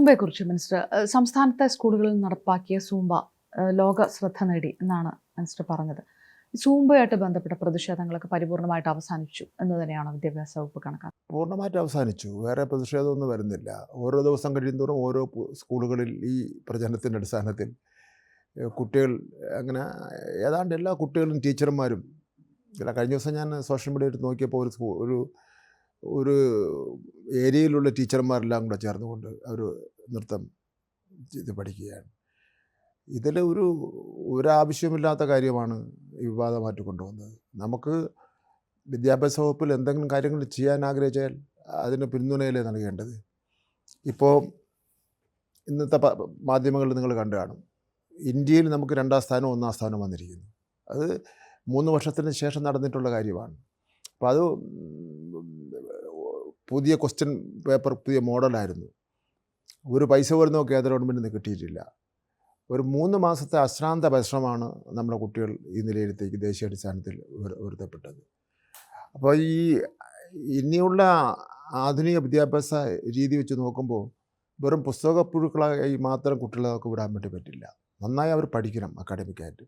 സൂംബയെക്കുറിച്ച് minister സംസ്ഥാനത്തെ സ്കൂളുകളിൽ നടപ്പാക്കിയ സൂംബ ലോക ശ്രദ്ധ നേടി എന്നാണ് മിനിസ്റ്റർ പറഞ്ഞത്. സൂംബയായിട്ട് ബന്ധപ്പെട്ട പ്രതിഷേധങ്ങളൊക്കെ പരിപൂർണമായിട്ട് അവസാനിച്ചു എന്ന് തന്നെയാണ് വിദ്യാഭ്യാസ വകുപ്പ് കണക്കാക്കുന്നത്. പൂർണമായിട്ട് അവസാനിച്ചു. വേറെ പ്രതിഷേധമൊന്നും വരുന്നില്ല. ഓരോ ദിവസം കഴിയുന്തോറും ഓരോ സ്കൂളുകളിൽ ഈ പ്രചരണത്തിന്റെ അടിസ്ഥാനത്തിൽ കുട്ടികൾ അങ്ങനെ ഏതാണ്ട് എല്ലാ കുട്ടികളും ടീച്ചർമാരും കഴിഞ്ഞ ദിവസം ഞാൻ സോഷ്യൽ മീഡിയ എടുത്ത് നോക്കിയപ്പോൾ ഒരു സ്കൂൾ ഒരു ഒരു ഏരിയയിലുള്ള ടീച്ചർമാരെല്ലാം കൂടെ ചേർന്നുകൊണ്ട് അവർ നൃത്തം ഇത് പഠിക്കുകയാണ്. ഇതിൽ ഒരു ഒരാവശ്യമില്ലാത്ത കാര്യമാണ് ഈ വിവാദമായിട്ട് നമുക്ക് വിദ്യാഭ്യാസ വകുപ്പിൽ എന്തെങ്കിലും കാര്യങ്ങൾ ചെയ്യാൻ ആഗ്രഹിച്ചാൽ അതിന് പിന്തുണയല്ലേ നൽകേണ്ടത്? ഇപ്പോൾ ഇന്നത്തെ മാധ്യമങ്ങളിൽ നിങ്ങൾ കണ്ടു കാണും. ഇന്ത്യയിൽ നമുക്ക് രണ്ടാം സ്ഥാനം ഒന്നാം സ്ഥാനം വന്നിരിക്കുന്നു. അത് മൂന്ന് വർഷത്തിന് ശേഷം നടന്നിട്ടുള്ള കാര്യമാണ്. അപ്പോൾ അത് പുതിയ ക്വസ്റ്റ്യൻ പേപ്പർ പുതിയ മോഡലായിരുന്നു ഒരു പൈസ പോലും കേന്ദ്ര ഗവൺമെന്റിന് കിട്ടിയിട്ടില്ല. ഒരു മൂന്ന് മാസത്തെ അശ്രാന്ത പരിശ്രമമാണ് നമ്മുടെ കുട്ടികൾ ഈ നിലയിലത്തേക്ക് ദേശീയ അടിസ്ഥാനത്തിൽ ഉയർ- ഉയർത്തപ്പെട്ടത് അപ്പോൾ ഈ ഇനിയുള്ള ആധുനിക വിദ്യാഭ്യാസ രീതി വെച്ച് നോക്കുമ്പോൾ വെറും പുസ്തക പുഴുക്കളായി മാത്രം കുട്ടികളെ വിടാൻ വേണ്ടി പറ്റില്ല. നന്നായി അവർ പഠിക്കണം അക്കാഡമിക്കായിട്ട്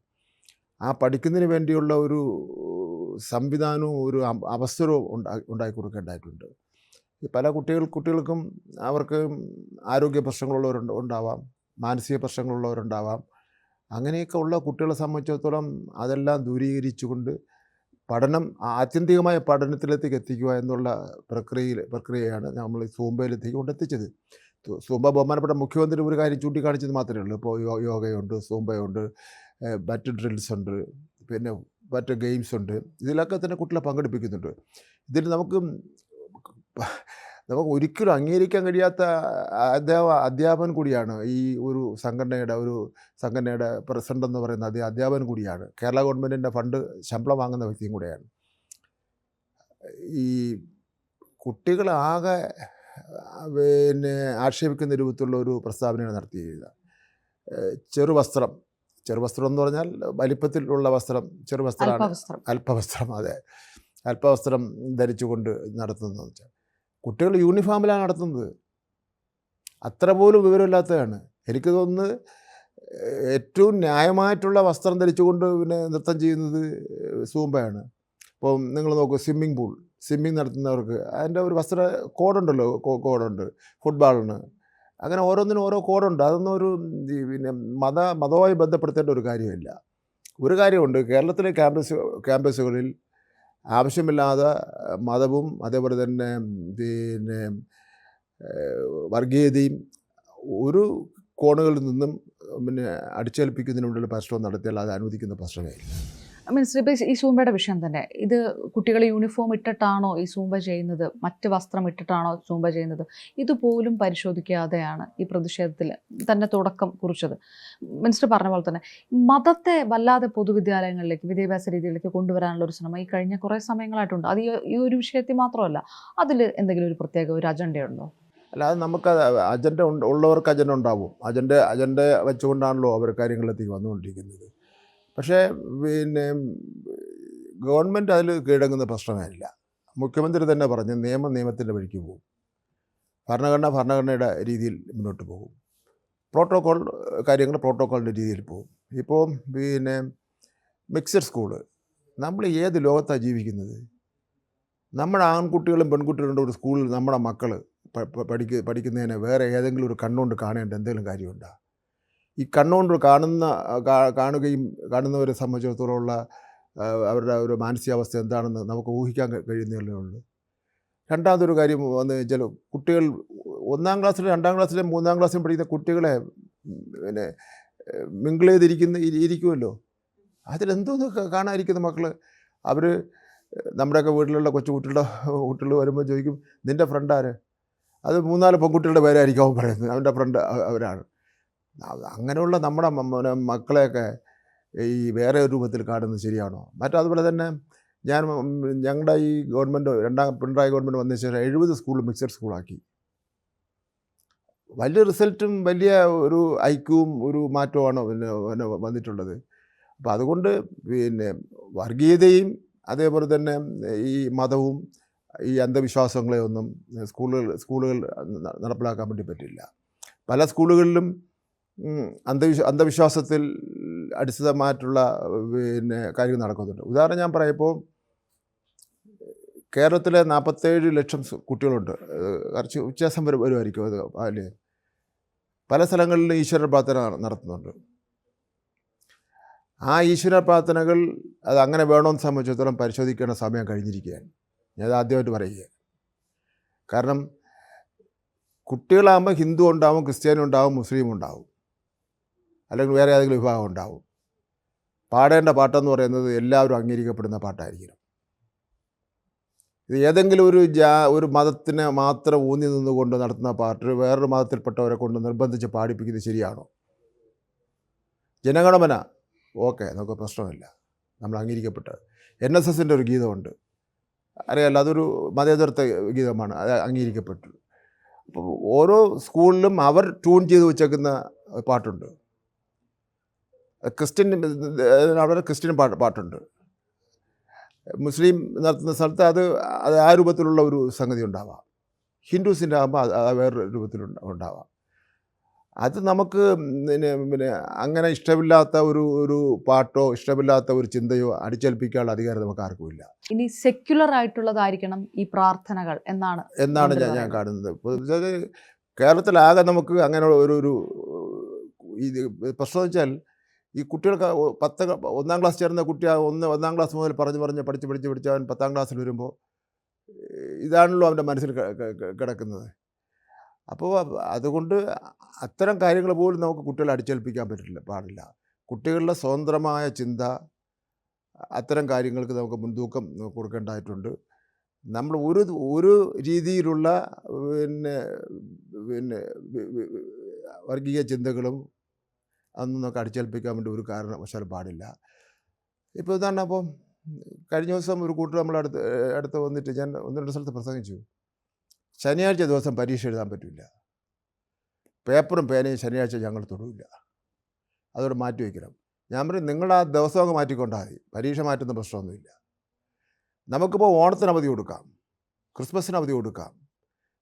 ആ പഠിക്കുന്നതിന് വേണ്ടിയുള്ള ഒരു സംവിധാനവും ഒരു അവസരവും ഉണ്ടാ ഉണ്ടാക്കി കൊടുക്കേണ്ടതായിട്ടുണ്ട്. പല കുട്ടികൾ കുട്ടികൾക്കും അവർക്ക് ആരോഗ്യ പ്രശ്നങ്ങളുള്ളവർ ഉണ്ടാവാം. മാനസിക പ്രശ്നങ്ങളുള്ളവരുണ്ടാവാം. അങ്ങനെയൊക്കെ ഉള്ള കുട്ടികളെ സംബന്ധിച്ചിടത്തോളം അതെല്ലാം ദൂരീകരിച്ചുകൊണ്ട് പഠനം ആത്യന്തികമായ പഠനത്തിലേക്ക് എത്തിക്കുക എന്നുള്ള പ്രക്രിയയിൽ പ്രക്രിയയാണ് നമ്മൾ സൂമ്പയിലെത്തേക്ക് കൊണ്ടെത്തിച്ചത്. സൂമ്പ ബഹുമാനപ്പെട്ട മുഖ്യമന്ത്രി ഒരു കാര്യം ചൂണ്ടിക്കാണിച്ചത് മാത്രമേ ഉള്ളൂ. ഇപ്പോൾ യോഗയുണ്ട് സൂമ്പയുണ്ട് മറ്റ് ഡ്രിൽസ് ഉണ്ട് പിന്നെ മറ്റ് ഗെയിംസ് ഉണ്ട് ഇതിലൊക്കെ തന്നെ കുട്ടികളെ പങ്കെടുപ്പിക്കുന്നുണ്ട്. ഇതിൽ നമുക്ക് നമുക്ക് ഒരിക്കലും അംഗീകരിക്കാൻ കഴിയാത്ത അധ്യാപ അധ്യാപകൻ കൂടിയാണ് ഈ ഒരു സംഘടനയുടെ ഒരു സംഘടനയുടെ പ്രസിഡന്റ് എന്ന് പറയുന്ന അതേ അധ്യാപകൻ കൂടിയാണ്. കേരള ഗവൺമെന്റിന്റെ ഫണ്ട് ശമ്പളം വാങ്ങുന്ന വ്യക്തിയും കൂടെയാണ്. ഈ കുട്ടികളാകെ പിന്നെ ആക്ഷേപിക്കുന്ന രൂപത്തിലുള്ള ഒരു പ്രസ്താവനയാണ് നടത്തിയത് ചെറുവസ്ത്രം ചെറുവസ്ത്രം എന്ന് പറഞ്ഞാൽ വലിപ്പത്തിലുള്ള വസ്ത്രം ചെറുവസ്ത്രമാണ് അല്പവസ്ത്രം അതെ. അല്പവസ്ത്രം ധരിച്ചുകൊണ്ട് നടത്തുന്നതെന്ന് വെച്ചാൽ. കുട്ടികൾ യൂണിഫോമിലാണ് നടത്തുന്നത്. അത്ര പോലും വിവരമില്ലാത്തതാണ്. എനിക്ക് തോന്നുന്നത് ഏറ്റവും ന്യായമായിട്ടുള്ള വസ്ത്രം ധരിച്ചുകൊണ്ട് പിന്നെ നൃത്തം ചെയ്യുന്നത് സൂമ്പയാണ് ഇപ്പം നിങ്ങൾ നോക്കൂ സ്വിമ്മിംഗ് പൂൾ സ്വിമ്മിങ് നടത്തുന്നവർക്ക് അതിന്റെ ഒരു വസ്ത്ര കോഡുണ്ടല്ലോ കോഡുണ്ട് ഫുട്ബോളിന്. അങ്ങനെ ഓരോന്നിനും ഓരോ കോഡുണ്ട്. അതൊന്നും ഒരു പിന്നെ മത മതവുമായി ബന്ധപ്പെടുത്തേണ്ട ഒരു കാര്യമില്ല. ഒരു കാര്യമുണ്ട് കേരളത്തിലെ ക്യാമ്പസ് ക്യാമ്പസുകളിൽ ആവശ്യമില്ലാതെ മതവും അതേപോലെ തന്നെ പിന്നെ വർഗീയതയും ഒരു കോണുകളിൽ നിന്നും പിന്നെ അടിച്ചേൽപ്പിക്കുന്നതിനുള്ള പരിശ്രമം നടത്തിയാൽ അത് അനുവദിക്കുന്ന പ്രശ്നമേ മിനിസ്റ്റർ ഇപ്പോൾ ഈ സൂമ്പയുടെ വിഷയം തന്നെ. ഇത് കുട്ടികൾ യൂണിഫോം ഇട്ടിട്ടാണോ ഈ സൂംബ ചെയ്യുന്നത്? മറ്റ് വസ്ത്രം ഇട്ടിട്ടാണോ സൂംബ ചെയ്യുന്നത്? ഇതുപോലും പരിശോധിക്കാതെയാണ് ഈ പ്രതിഷേധത്തിൽ തന്നെ തുടക്കം കുറിച്ചത്. മിനിസ്റ്റർ പറഞ്ഞ പോലെ തന്നെ മതത്തെ വല്ലാതെ പൊതുവിദ്യാലയങ്ങളിലേക്ക് വിദ്യാഭ്യാസ രീതിയിലേക്ക് കൊണ്ടുവരാനുള്ള ഒരു ശ്രമം ഈ കഴിഞ്ഞ കുറേ സമയങ്ങളായിട്ടുണ്ട്. അത് ഈ- ഒരു വിഷയത്തിൽ മാത്രമല്ല അതിൽ എന്തെങ്കിലും ഒരു പ്രത്യേക ഒരു അജണ്ടയുണ്ടോ അല്ലാതെ നമുക്ക് അജണ്ട ഉള്ളവർക്ക് അജണ്ട ഉണ്ടാവും. അജണ്ട അജണ്ട വെച്ചുകൊണ്ടാണല്ലോ അവർ കാര്യങ്ങളിലേക്ക് വന്നുകൊണ്ടിരിക്കുന്നത്. പക്ഷേ പിന്നെ ഗവൺമെന്റ് അതിൽ കീഴടങ്ങുന്ന പ്രശ്നമില്ല മുഖ്യമന്ത്രി തന്നെ പറഞ്ഞ് നിയമം നിയമത്തിന്റെ വഴിക്ക് പോകും. ഭരണഘടന ഭരണഘടനയുടെ രീതിയിൽ മുന്നോട്ട് പോകും. പ്രോട്ടോക്കോൾ കാര്യങ്ങൾ പ്രോട്ടോക്കോളിന്റെ രീതിയിൽ പോകും. ഇപ്പോൾ പിന്നെ മിക്സഡ് സ്കൂൾ. നമ്മൾ ഏത് ലോകത്താണ് ജീവിക്കുന്നത്? നമ്മുടെ ആൺകുട്ടികളും പെൺകുട്ടികളുടെ ഒരു സ്കൂളിൽ നമ്മുടെ മക്കൾ പഠിക്ക പഠിക്കുന്നതിന് വേറെ ഏതെങ്കിലും ഒരു കണ്ണുകൊണ്ട് കാണേണ്ട എന്തെങ്കിലും കാര്യമുണ്ടോ? ഈ കണ്ണുകൊണ്ട് കാണുന്ന കാണുകയും കാണുന്നവരെ സംബന്ധിച്ചിടത്തോളമുള്ള അവരുടെ ഒരു മാനസികാവസ്ഥ എന്താണെന്ന് നമുക്ക് ഊഹിക്കാൻ കഴി- കഴിയുന്നതല്ലേ ഉള്ളൂ. രണ്ടാമതൊരു കാര്യം വന്നു വെച്ചാൽ കുട്ടികൾ ഒന്നാം ക്ലാസ്സിലും രണ്ടാം ക്ലാസ്സിലും മൂന്നാം ക്ലാസ്സിലും പഠിക്കുന്ന കുട്ടികളെ പിന്നെ മിങ്കിൾ ചെയ്തിരിക്കുന്ന ഇരി- ഇരിക്കുമല്ലോ. അതിലെന്തോന്ന് കാണാതിരിക്കുന്ന മക്കൾ അവർ നമ്മുടെയൊക്കെ വീട്ടിലുള്ള കൊച്ചു കുട്ടികളുടെ കുട്ടികൾ വരുമ്പോൾ ചോദിക്കും നിന്റെ ഫ്രണ്ട് ആര് അത് മൂന്നാൽ പെൺകുട്ടികളുടെ പേരായിരിക്കും അവൻ പറയുന്നത്. അവന്റെ ഫ്രണ്ട് അവരാണ്. അങ്ങനെയുള്ള നമ്മുടെ മക്കളെയൊക്കെ ഈ വേറെ ഒരു രൂപത്തിൽ കാണുന്നത് ശരിയാണോ? മറ്റതുപോലെ തന്നെ ഞാൻ ഞങ്ങളുടെ ഈ ഗവൺമെന്റ് രണ്ടാം പിണറായി ഗവൺമെന്റ് വന്നതിന് ശേഷം എഴുപത് സ്കൂൾ മിക്സഡ് സ്കൂളാക്കി. വലിയ റിസൾട്ടും വലിയ ഒരു ഐക്യവും ഒരു മാറ്റവുമാണ് പിന്നെ വന്നിട്ടുള്ളത്. അപ്പോൾ അതുകൊണ്ട് പിന്നെ വർഗീയതയും അതേപോലെ തന്നെ ഈ മതവും ഈ അന്ധവിശ്വാസങ്ങളെയൊന്നും സ്കൂളുകൾ സ്കൂളുകൾ നടപ്പിലാക്കാൻ വേണ്ടി പറ്റില്ല. പല സ്കൂളുകളിലും അന്ധവിശ്വ അന്ധവിശ്വാസത്തിൽ അടിസ്ഥിതമായിട്ടുള്ള പിന്നെ കാര്യങ്ങൾ നടക്കുന്നുണ്ട്. ഉദാഹരണം ഞാൻ പറയുമ്പോൾ കേരളത്തിലെ നാൽപ്പത്തേഴ് ലക്ഷം കുട്ടികളുണ്ട്. കുറച്ച് വ്യത്യാസം വരും വരുമായിരിക്കും അത് അല്ലേ? പല സ്ഥലങ്ങളിലും ഈശ്വര പ്രാർത്ഥന നട- നടത്തുന്നുണ്ട്. ആ ഈശ്വര പ്രാർത്ഥനകൾ അത് അങ്ങനെ വേണമെന്ന് സംബന്ധിച്ചിടത്തോളം പരിശോധിക്കേണ്ട സമയം കഴിഞ്ഞിരിക്കുകയാണ്. ഞാൻ ആദ്യമായിട്ട് പറയുക കാരണം കുട്ടികളാകുമ്പോൾ ഹിന്ദു ഉണ്ടാവും ക്രിസ്ത്യാനി ഉണ്ടാവും മുസ്ലിം ഉണ്ടാവും. അല്ലെങ്കിൽ വേറെ ഏതെങ്കിലും വിഭാഗം ഉണ്ടാവും. പാടേണ്ട പാട്ടെന്ന് പറയുന്നത് എല്ലാവരും അംഗീകരിക്കപ്പെടുന്ന പാട്ടായിരിക്കണം. ഇത് ഏതെങ്കിലും ഒരു ജാ ഒരു മതത്തിനെ മാത്രം ഊന്നി നിന്നുകൊണ്ട് നടത്തുന്ന പാട്ട് വേറൊരു മതത്തിൽപ്പെട്ടവരെ കൊണ്ട് നിർബന്ധിച്ച് പാടിപ്പിക്കുന്നത് ശരിയാണോ? ജനഗണമന. ഓക്കെ നമുക്ക് പ്രശ്നമില്ല. നമ്മൾ അംഗീകരിക്കപ്പെട്ടത്. എൻ എസ് എസിന്റെ ഒരു ഗീതമുണ്ട്. അറിയാമല്ലോ അതൊരു മതേതരത്വ ഗീതമാണ്. അത് അംഗീകരിക്കപ്പെട്ടു. അപ്പോൾ ഓരോ സ്കൂളിലും അവർ ട്യൂൺ ചെയ്ത് വെച്ചേക്കുന്ന പാട്ടുണ്ട്. ക്രിസ്ത്യൻ അവിടെ ക്രിസ്ത്യൻ പാട്ട് പാട്ടുണ്ട്. മുസ്ലിം നടത്തുന്ന സ്ഥലത്ത് അത് അത് ആ രൂപത്തിലുള്ള ഒരു സംഗതി ഉണ്ടാവാം. ഹിന്ദുസിന്റെ ആകുമ്പോൾ അത് വേറെ വേറൊരു രൂപത്തിൽ ഉണ്ടാവാം. അത് നമുക്ക് പിന്നെ പിന്നെ അങ്ങനെ ഇഷ്ടമില്ലാത്ത ഒരു ഒരു പാട്ടോ ഇഷ്ടമില്ലാത്ത ഒരു ചിന്തയോ അടിച്ചേൽപ്പിക്കാനുള്ള അധികാരം നമുക്ക് ആർക്കുമില്ല ഇനി സെക്യുലർ ആയിട്ടുള്ളതായിരിക്കണം ഈ പ്രാർത്ഥനകൾ എന്നാണ് എന്നാണ് ഞാൻ ഞാൻ കാണുന്നത്. കേരളത്തിലാകെ നമുക്ക് അങ്ങനെ ഒരു ഒരു ഇത് പ്രശ്നം വെച്ചാൽ ഈ കുട്ടികൾക്ക് പത്ത് ഒന്നാം ക്ലാസ് ചേർന്ന കുട്ടി ഒന്ന് ഒന്നാം ക്ലാസ് മുതൽ പറഞ്ഞ് പറഞ്ഞ് പഠിച്ച് പഠിച്ച് പഠിച്ച് അവൻ പത്താം ക്ലാസ്സിൽ വരുമ്പോൾ ഇതാണല്ലോ അവന്റെ മനസ്സിൽ കിടക്കുന്നത്. അപ്പോൾ അതുകൊണ്ട് അത്തരം കാര്യങ്ങൾ പോലും നമുക്ക് കുട്ടികളെ അടിച്ചേൽപ്പിക്കാൻ പറ്റില്ല പാടില്ല. കുട്ടികളുടെ സ്വതന്ത്രമായ ചിന്ത അത്തരം കാര്യങ്ങൾക്ക് നമുക്ക് മുൻതൂക്കം കൊടുക്കേണ്ടതായിട്ടുണ്ട്. നമ്മൾ ഒരു ഒരു രീതിയിലുള്ള പിന്നെ പിന്നെ വർഗീയ ചിന്തകളും അതൊന്നും അടിച്ചേൽപ്പിക്കാൻ വേണ്ടി ഒരു കാരണവശാലും പാടില്ല. ഇപ്പോൾ ഇതാണ് അപ്പം കഴിഞ്ഞ ദിവസം ഒരു കൂട്ടർ നമ്മൾ അടുത്ത് അടുത്ത് വന്നിട്ട് ഞാൻ ഒന്ന് രണ്ട് സ്ഥലത്ത് പ്രസംഗിച്ചു. ശനിയാഴ്ച ദിവസം പരീക്ഷ എഴുതാൻ പറ്റില്ല. പേപ്പറും പേനയും ശനിയാഴ്ച ഞങ്ങൾ തൊടില്ല. അതോടെ മാറ്റി വയ്ക്കണം ഞാൻ പറയും നിങ്ങൾ ആ ദിവസം അങ്ങ് മാറ്റിക്കൊണ്ടാൽ മതി. പരീക്ഷ മാറ്റുന്ന പ്രശ്നമൊന്നുമില്ല. നമുക്കിപ്പോൾ ഓണത്തിന് അവധി കൊടുക്കാം. ക്രിസ്മസിന് അവധി കൊടുക്കാം.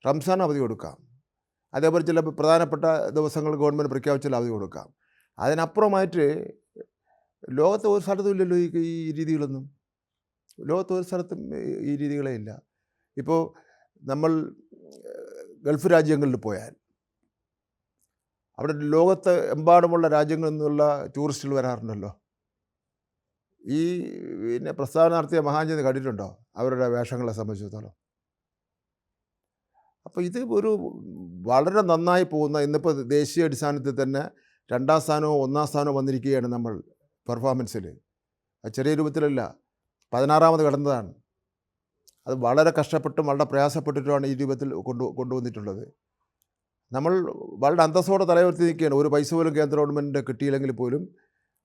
റംസാൻ അവധി കൊടുക്കാം. അതേപോലെ ചില പ്രധാനപ്പെട്ട ദിവസങ്ങൾ ഗവൺമെന്റ് പ്രഖ്യാപിച്ചാൽ അവധി കൊടുക്കാം. അതിനപ്പുറമായിട്ട് ലോകത്തെ ഒരു സ്ഥലത്തും ഇല്ലല്ലോ ഈ ഈ രീതികളൊന്നും. ലോകത്ത് ഒരു സ്ഥലത്തും ഈ- രീതികളെ ഇല്ല. ഇപ്പോൾ നമ്മൾ ഗൾഫ് രാജ്യങ്ങളിൽ പോയാൽ അവിടെ ലോകത്ത് എമ്പാടുമുള്ള രാജ്യങ്ങളിൽ നിന്നുള്ള ടൂറിസ്റ്റുകൾ വരാറുണ്ടല്ലോ. ഈ പിന്നെ പ്രസ്താവന നടത്തിയ മഹാഞ്ജന് കണ്ടിട്ടുണ്ടോ? അവരുടെ വേഷങ്ങളെ സംബന്ധിച്ചിടത്തോളം. അപ്പോൾ ഇത് ഒരു വളരെ നന്നായി പോകുന്ന ഇന്നിപ്പോൾ ദേശീയ അടിസ്ഥാനത്തിൽ തന്നെ രണ്ടാം സ്ഥാനമോ ഒന്നാം സ്ഥാനമോ വന്നിരിക്കുകയാണ് നമ്മൾ പെർഫോമൻസിൽ അത് ചെറിയ രൂപത്തിലല്ല പതിനാറാമത് കടന്നതാണ്. അത് വളരെ കഷ്ടപ്പെട്ടും വളരെ പ്രയാസപ്പെട്ടിട്ടുമാണ് ഈ രൂപത്തിൽ കൊണ്ടു കൊണ്ടുവന്നിട്ടുള്ളത്. നമ്മൾ വളരെ അന്തസ്സോടെ തലയുയർത്തി നിൽക്കുകയാണ്. ഒരു പൈസ പോലും കേന്ദ്ര ഗവൺമെന്റ് കിട്ടിയില്ലെങ്കിൽ പോലും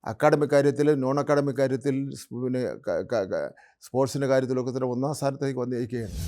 അക്കാഡമിക് കാര്യത്തിൽ നോൺ അക്കാഡമിക് കാര്യത്തിൽ പിന്നെ സ്പോർട്സിന്റെ കാര്യത്തിലൊക്കെ തന്നെ ഒന്നാം സ്ഥാനത്തേക്ക് വന്നിരിക്കുകയാണ്.